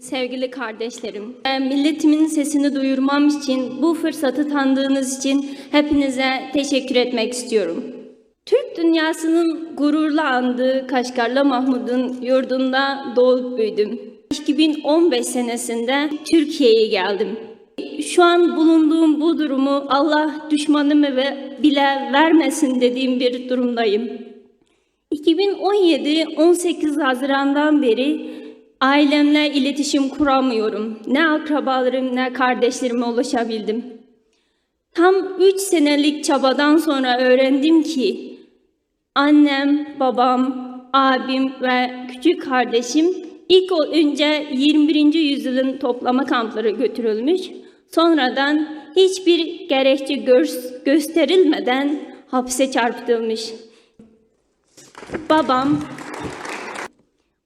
Sevgili kardeşlerim, ben milletimin sesini duyurmam için, bu fırsatı tanıdığınız için hepinize teşekkür etmek istiyorum. Türk dünyasının gururla andığı Kaşgarlı Mahmud'un yurdunda doğup büyüdüm. 2015 senesinde Türkiye'ye geldim. Şu an bulunduğum bu durumu Allah düşmanımı bile vermesin dediğim bir durumdayım. 2017-18 Haziran'dan beri ailemle iletişim kuramıyorum. Ne akrabalarım ne kardeşlerime ulaşabildim. Tam 3 senelik çabadan sonra öğrendim ki annem, babam, abim ve küçük kardeşim ilk önce 21. yüzyılın toplama kampları götürülmüş. Sonradan hiçbir gerekçe gö- gösterilmeden hapse çarptırılmış. Babam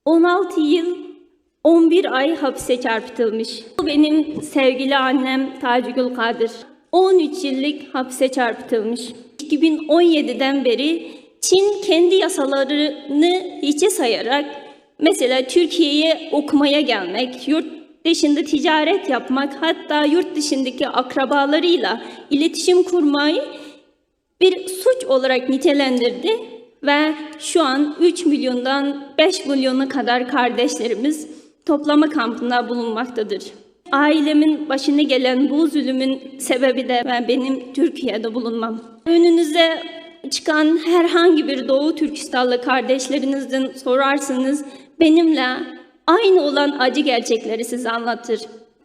16 yıl 11 ay hapse çarpıtılmış. Bu benim sevgili annem Tacigül Kadir. 13 yıllık hapse çarpıtılmış. 2017'den beri Çin kendi yasalarını hiçe sayarak mesela Türkiye'ye okumaya gelmek, yurt dışında ticaret yapmak, hatta yurt dışındaki akrabalarıyla iletişim kurmayı bir suç olarak nitelendirdi ve şu an 3 milyondan 5 milyona kadar kardeşlerimiz toplama kampında bulunmaktadır. Ailemin başına gelen bu zulümün sebebi de ben benim Türkiye'de bulunmam. Önünüze çıkan herhangi bir Doğu Türkistanlı kardeşlerinizden sorarsanız benimle aynı olan acı gerçekleri size anlatır.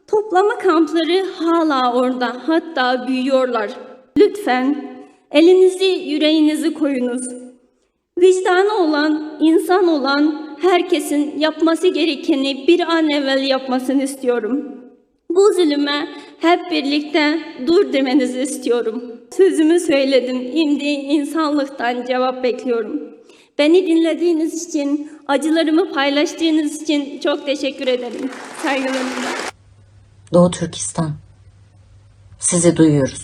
Toplama kampları hala orada, hatta büyüyorlar. Lütfen elinizi yüreğinizi koyunuz. Vicdanı olan, insan olan herkesin yapması gerekeni bir an evvel yapmasını istiyorum. Bu zulüme hep birlikte dur demenizi istiyorum. Sözümü söyledim. Şimdi insanlıktan cevap bekliyorum. Beni dinlediğiniz için, acılarımı paylaştığınız için çok teşekkür ederim. Saygılarımla. Doğu Türkistan. Sizi duyuyoruz.